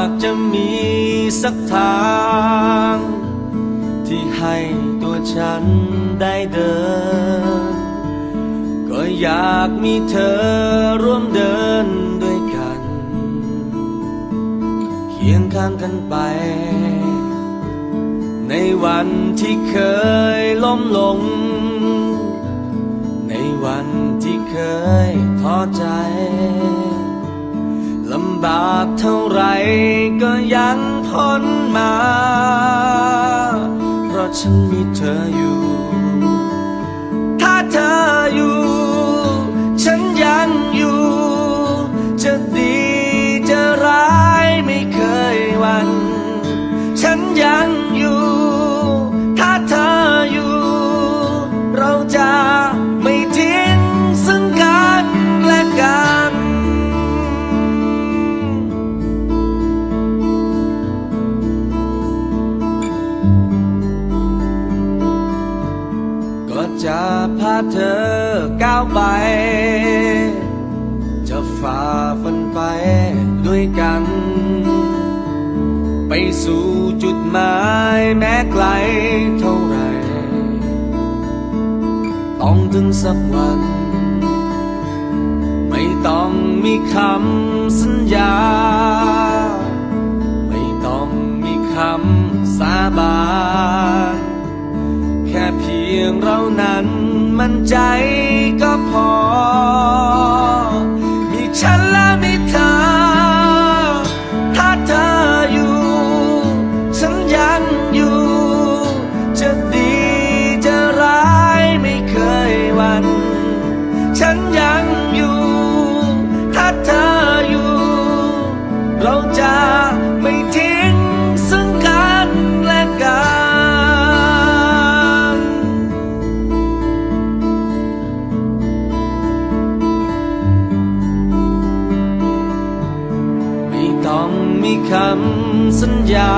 ากจะมีสักทาง ที่ให้ตัวฉันได้เดิน ก็อยากมีเธอร่วมเดินด้วยกัน เคียงข้างกันไป ในวันที่เคยล้มลง ในวันที่เคยท้อใจลำบากเท่าไร มา เพราะฉันมีเธออยู่ จะพาเธอก้าวไป จะฝ่าฟันไปด้วยกัน ไปสู่จุดหมายแม้ไกลเท่าไร ต้องถึงสักวัน ไม่ต้องมีคำสัญญา ไม่ต้องมีคำสาบาน พียงเรานั้นมั่นใจก็พอ มีฉันและมีเธอ ถ้าเธออยู่ฉันยังอยู่ จะดีจะร้ายไม่เคยวัน ฉัน ต้องมีคำสัญญา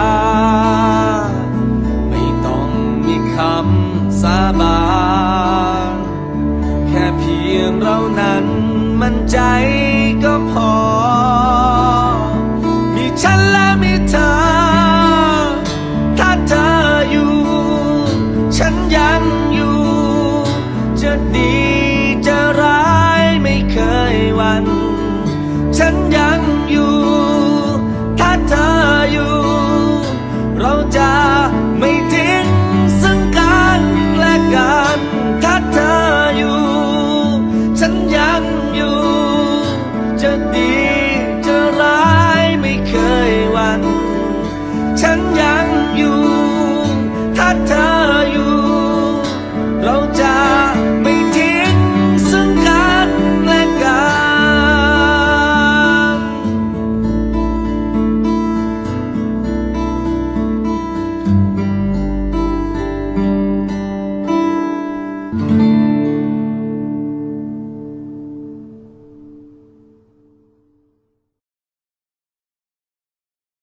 ไม่ต้องมีคำสาบานแค่เพียงเรานั้นมั่นใจก็พอ มีฉันและมีเธอ ถ้าเธออยู่ ฉันยังอยู่ จะดีจะร้ายไม่เคยวัน ฉันยัง